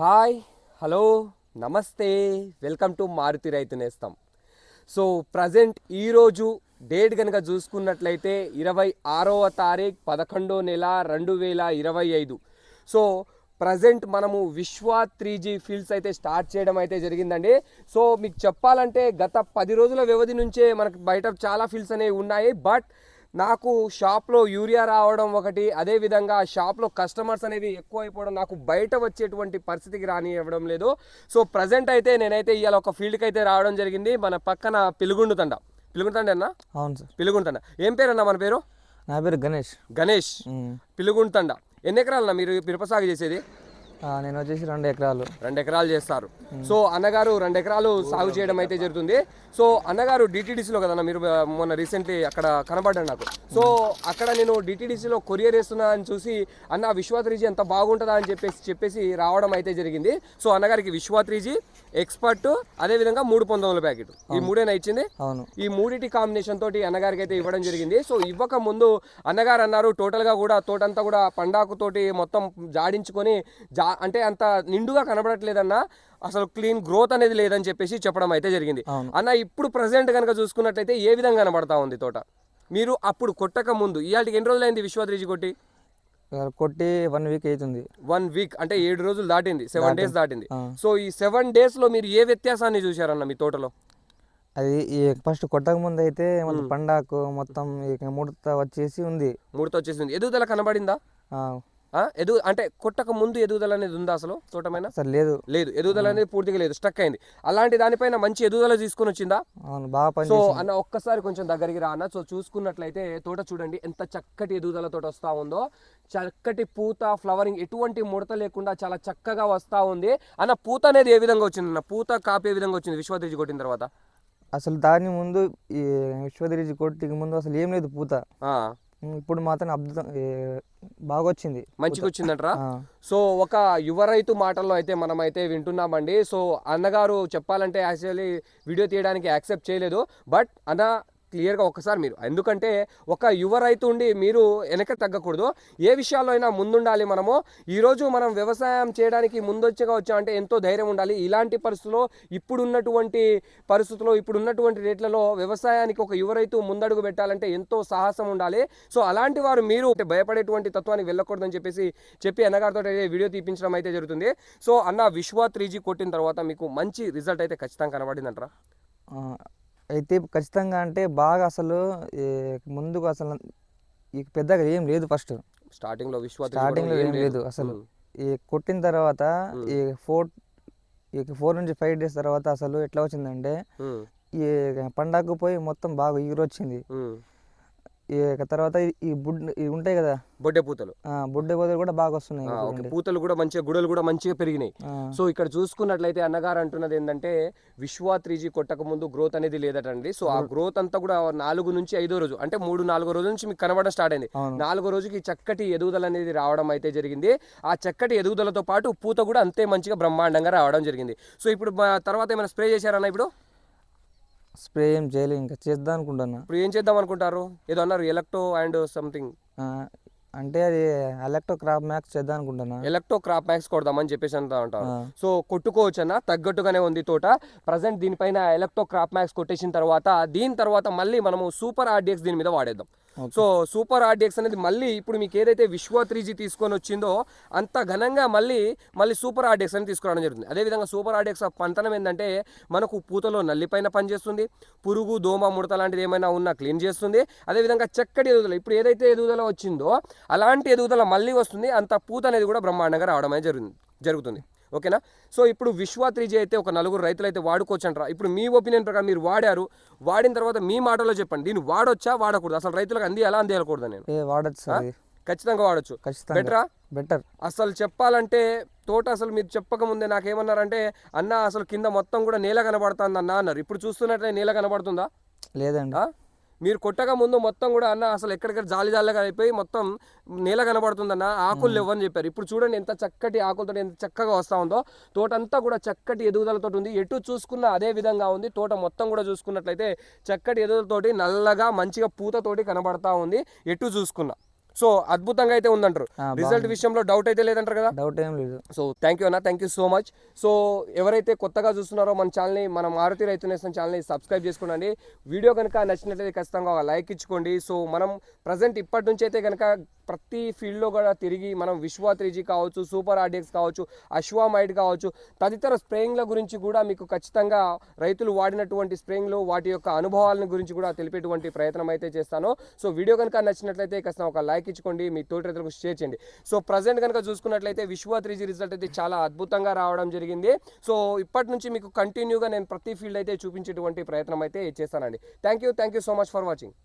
Hi hello నమస్తే welcome to Maruti రైతు నేస్తం. సో ప్రజెంట్ ఈరోజు డేట్ కనుక చూసుకున్నట్లయితే ఇరవై ఆరవ తారీఖు పదకొండో నెల రెండు వేల ఇరవై ఐదు. సో ప్రజెంట్ మనము విశ్వ త్రీ జీ ఫీల్డ్స్ అయితే స్టార్ట్ చేయడం అయితే జరిగిందండి. సో మీకు చెప్పాలంటే గత పది రోజుల వ్యవధి నుంచే మనకు బయట చాలా ఫీల్డ్స్ అనేవి ఉన్నాయి. బట్ నాకు షాప్లో యూరియా రావడం ఒకటి అదేవిధంగా షాప్లో కస్టమర్స్ అనేవి ఎక్కువ అయిపోవడం నాకు బయట వచ్చేటువంటి పరిస్థితికి రాని ఇవ్వడం లేదు. సో ప్రజెంట్ అయితే నేనైతే ఇవాళ ఒక ఫీల్డ్కి అయితే రావడం జరిగింది. మన పక్కన పిలుగుండు తండ. పిలుగుండు తండ అన్న? అవును సార్. పిలుగుండు తండ. ఏం పేరు అన్న మన పేరు? నా పేరు గణేష్. గణేష్. పిలుగుండు తండ. ఎన్ని ఎకరాలన్నా మీరు మిరప సాగు చేసేది? నేను వచ్చేసి రెండు ఎకరాలు. రెండు ఎకరాలు చేస్తారు. సో అన్నగారు రెండు ఎకరాలు సాగు చేయడం అయితే జరుగుతుంది. సో అన్నగారు డిటీడీసీలో కదన్న మీరు మొన్న రీసెంట్లీ అక్కడ కనబడ్డాడు నాకు. సో అక్కడ నేను డిటీడీసీలో కొరియర్ వేస్తున్నా అని చూసి అన్న విశ్వ త్రీజీ ఎంత బాగుంటుందా? అని చెప్పేసి చెప్పేసి రావడం అయితే జరిగింది. సో అన్నగారికి విశ్వ త్రీజీ ఎక్స్పర్ట్ అదేవిధంగా మూడు పంతొమ్మిది ప్యాకెట్. ఈ మూడేనా ఇచ్చింది? అవును. ఈ మూడిటి కాంబినేషన్ తోటి అన్నగారికి అయితే ఇవ్వడం జరిగింది. సో ఇవ్వక ముందు అన్నగారు అన్నారు టోటల్గా కూడా తోటంతా కూడా పండాకు తోటి మొత్తం జాడించుకొని జా అంటే అంత నిండుగా కనబడట్లేదన్న అసలు క్లీన్ గ్రోత్ అనేది లేదని చెప్పేసి చెప్పడం అయితే జరిగింది. అన్న ఇప్పుడు ప్రజెంట్ కనుక చూసుకున్నట్లయితే ఏ విధంగా కనబడతా ఉంది తోట? మీరు అప్పుడు కొట్టక ముందు ఇవాళకి ఎన్ని రోజులైంది విశ్వాద్రిజి కొట్టి? కొట్టి వన్ వీక్ అవుతుంది వన్ వీక్ అంటే ఏడు రోజులు దాటింది సెవెన్ డేస్ దాటింది. సో ఈ సెవెన్ డేస్లో మీరు ఏ వ్యత్యాసాన్ని చూశారన్న మీ తోటలో? అది ఫస్ట్ కొట్టక ముందు అయితే పండాకు మొత్తం ముడత వచ్చేసి ఉంది. ముడత వచ్చేసింది ఎదుగుదల కనబడిందా? ఆ, ఆ? ఎదు అంటే కొట్టక ముందు ఎదుగుదల అనేది ఉందా అసలు తోటమైన సార్ లేదు. లేదు. ఎదుగుదల అనేది పూర్తిగా లేదు. స్టక్ అయింది. అలాంటి దానిపైన మంచి ఎదుగుదల తీసుకొని వచ్చిందా? బాగా సో అన్న ఒక్కసారి కొంచెం దగ్గరికి రా అన్న. సో చూసుకున్నట్లయితే తోట చూడండి ఎంత చక్కటి ఎదుగుదల తోట వస్తా ఉందో. చక్కటి పూత ఫ్లవరింగ్ ఎటువంటి ముడత లేకుండా చాలా చక్కగా వస్తా ఉంది. అన్న పూత అనేది ఏ విధంగా వచ్చింది అన్న? పూత కాపు ఏ విధంగా వచ్చింది విశ్వతేజీ కొట్టిన తర్వాత? అసలు దాని ముందు ఈ విశ్వదిరిజి కొట్టికి ముందు అసలు ఏం లేదు పూత. ఇప్పుడు మాత్రం అద్భుతం బాగా వచ్చింది మంచిగా వచ్చిందంటరా సో ఒక యువ రైతు మాటల్లో అయితే మనం అయితే వింటున్నామండి. సో అన్నగారు చెప్పాలంటే యాక్చువల్లీ వీడియో తీయడానికి యాక్సెప్ట్ చేయలేదు. బట్ అన్న క్లియర్గా ఒకసారి మీరు. ఎందుకంటే ఒక యువ రైతు ఉండి మీరు వెనక తగ్గకూడదు. ఏ విషయాల్లో అయినా ముందుండాలి మనము. ఈరోజు మనం వ్యవసాయం చేయడానికి ముందొచ్చగా వచ్చామంటే ఎంతో ధైర్యం ఉండాలి. ఇలాంటి పరిస్థితుల్లో ఇప్పుడున్నటువంటి పరిస్థితుల్లో ఇప్పుడున్నటువంటి రేట్లలో వ్యవసాయానికి ఒక యువ రైతు ముందడుగు పెట్టాలంటే ఎంతో సాహసం ఉండాలి. సో అలాంటి వారు మీరు భయపడేటువంటి తత్వానికి వెళ్ళకూడదని చెప్పేసి చెప్పి అన్నగారితో అయితే వీడియో తీపించడం అయితే జరుగుతుంది. సో అన్న విశ్వ త్రీ కొట్టిన తర్వాత మీకు మంచి రిజల్ట్ అయితే ఖచ్చితంగా కనబడిందంటారా? అయితే ఖచ్చితంగా అంటే బాగా అసలు ముందుకు అసలు ఈ పెద్దగా ఏం లేదు ఫస్ట్. స్టార్టింగ్లో విశ్వ స్టార్టింగ్లో ఏం లేదు. అసలు. ఈ కొట్టిన తర్వాత ఈ ఫోర్ ఈ ఫోర్ నుంచి ఫైవ్ డేస్ తర్వాత అసలు ఎట్లా వచ్చిందంటే ఈ పండగకు పోయి మొత్తం బాగా ఎగురొచ్చింది ఈ తర్వాత ఈ- బుడ్ ఇవి ఉంటాయి కదా? బొడ్డే పూతలు. బుడ్డ గోదలు కూడా బాగా వస్తున్నాయి. పూతలు కూడా మంచిగా గుడలు కూడా మంచిగా పెరిగినాయి. సో ఇక్కడ చూసుకున్నట్లయితే అన్నగారు అంటున్నది ఏంటంటే విశ్వ త్రీ జీ కొట్టక ముందు గ్రోత్ అనేది లేదటండి. సో ఆ గ్రోత్ అంతా కూడా నాలుగు నుంచి ఐదో రోజు అంటే మూడు నాలుగో రోజు నుంచి మీకు కనబడడం స్టార్ట్ అయింది. నాలుగో రోజుకి చక్కటి ఎదుగుదల అనేది రావడం అయితే జరిగింది. ఆ చక్కటి ఎదుగుదలతో పాటు పూత కూడా అంతే మంచిగా బ్రహ్మాండంగా రావడం జరిగింది. సో ఇప్పుడు తర్వాత ఏమైనా స్ప్రే చేశారన్న ఇప్పుడు? స్ప్రే ఏం చేయలేదు ఇంకా. చేద్దాం అనుకుంటున్నా. ఇప్పుడు ఏం చేద్దాం అనుకుంటారు? ఏదో అన్నారు ఎలక్టో అండ్ సంథింగ్ అంటే అది ఎలక్ట్రో క్రాప్ మ్యాక్స్ చేద్దాం అనుకుంటున్నా. ఎలక్టో క్రాప్ మ్యాక్స్ కొడదామని చెప్పేసి అంటా ఉంటారు. ఆ. సో కొట్టుకోవచ్చు అన్న తగ్గట్టుగానే ఉంది తోట. ప్రజెంట్ దీనిపైన ఎలక్ట్రో క్రాప్ మ్యాక్స్ కొట్టేసిన తర్వాత దీని తర్వాత మళ్ళీ మనము సూపర్ ఆర్డిఎక్స్ దీని మీద వాడేద్దాం. సో సూపర్ ఆర్డిఎక్స్ అనేది మళ్ళీ ఇప్పుడు మీకు ఏదైతే విశ్వ త్రీ జీ తీసుకొని వచ్చిందో అంత ఘనంగా మళ్ళీ మళ్ళీ సూపర్ ఆర్డిఎక్స్ అని తీసుకురావడం జరుగుతుంది. అదేవిధంగా సూపర్ ఆర్డిఎక్స్ పంతనం ఏంటంటే మనకు పూతలో నల్లిపైన పనిచేస్తుంది పురుగు దోమ ముడత లాంటిది ఏమైనా ఉన్నా క్లీన్ చేస్తుంది. అదేవిధంగా చక్కటి ఎదుగుదల ఇప్పుడు ఏదైతే ఎదుగుదల వచ్చిందో అలాంటి ఎదుగుదల మళ్ళీ వస్తుంది అంత పూత అనేది కూడా బ్రహ్మాండంగా రావడం అనేది జరుగుతుంది జరుగుతుంది. ఓకేనా? సో ఇప్పుడు విశ్వ త్రీ జీ అయితే ఒక నలుగురు రైతులు అయితే వాడుకోవచ్చు అంటారా ఇప్పుడు మీ ఒపీనియన్ ప్రకారం మీరు వాడారు. వాడిన తర్వాత మీ మాటలో చెప్పండి. దీన్ని వాడొచ్చా? వాడకూడదు? అసలు రైతులకు అంది ఎలా అందేయకూడదు నేను? వాడచ్చు. ఖచ్చితంగా వాడొచ్చు. బెటరా? బెటర్. అసలు చెప్పాలంటే తోట అసలు మీరు చెప్పకముందే నాకేమన్నారంటే అన్న అసలు కింద మొత్తం కూడా నేల కనబడుతుంది అన్న అన్నారు. ఇప్పుడు చూస్తున్నట్లే నేల కనబడుతుందా? లేదండి? మీరు కొట్టక ముందు మొత్తం కూడా అన్న అసలు ఎక్కడిక్కడ జాలి జాలిగా అయిపోయి మొత్తం నేల కనబడుతుందన్న ఆకులు లేవని చెప్పారు. ఇప్పుడు చూడండి ఎంత చక్కటి ఆకులతో ఎంత చక్కగా వస్తూ ఉందో. తోట అంతా కూడా చక్కటి ఎదుగుదలతో ఉంది. ఎటు చూసుకున్నా అదే విధంగా ఉంది. తోట మొత్తం కూడా చూసుకున్నట్లయితే చక్కటి ఎదుగుదలతోటి నల్లగా మంచిగా పూతతోటి కనబడతా ఉంది. ఎటు చూసుకున్నా. సో అద్భుతంగా అయితే ఉందంటారు. రిజల్ట్ విషయంలో డౌట్ అయితే లేదంటారు కదా? డౌట్ ఏం లేదు. సో థ్యాంక్ యూ అన్న thank you so much so ఎవరైతే కొత్తగా చూస్తున్నారో మన ఛానల్ని మన మారుతి రైతు నేస్తం ఛానల్ని సబ్స్క్రైబ్ చేసుకోండి. వీడియో కనుక నచ్చినట్లయితే ఖచ్చితంగా ఒక లైక్ ఇచ్చుకోండి. సో మనం ప్రజెంట్ ఇప్పటి నుంచి అయితే కనుక ప్రతి ఫీల్డ్లో కూడా తిరిగి మనం విశ్వ త్రీజీ కావచ్చు సూపర్ ఆర్డిఎక్స్ కావచ్చు అశ్వామైడ్ కావచ్చు తదితర స్ప్రేయింగ్ల గురించి కూడా మీకు ఖచ్చితంగా రైతులు వాడినటువంటి స్ప్రేయింగ్లు వాటి యొక్క అనుభవాలను గురించి కూడా తెలిపేటువంటి ప్రయత్నం అయితే చేస్తాను. సో వీడియో కనుక నచ్చినట్లయితే ఖచ్చితంగా ఒక లైక్ ఇచ్చుకోండి మీ తోటి రైతులకు షేర్ చేయండి. సో ప్రజెంట్ కనుక చూసుకున్నట్లయితే విశ్వ త్రీజీ రిజల్ట్ అయితే చాలా అద్భుతంగా రావడం జరిగింది. సో ఇప్పటి నుంచి మీకు కంటిన్యూగా నేను ప్రతి ఫీల్డ్ అయితే చూపించేటువంటి ప్రయత్నం అయితే చేస్తానండి. Thank you thank you so much for watching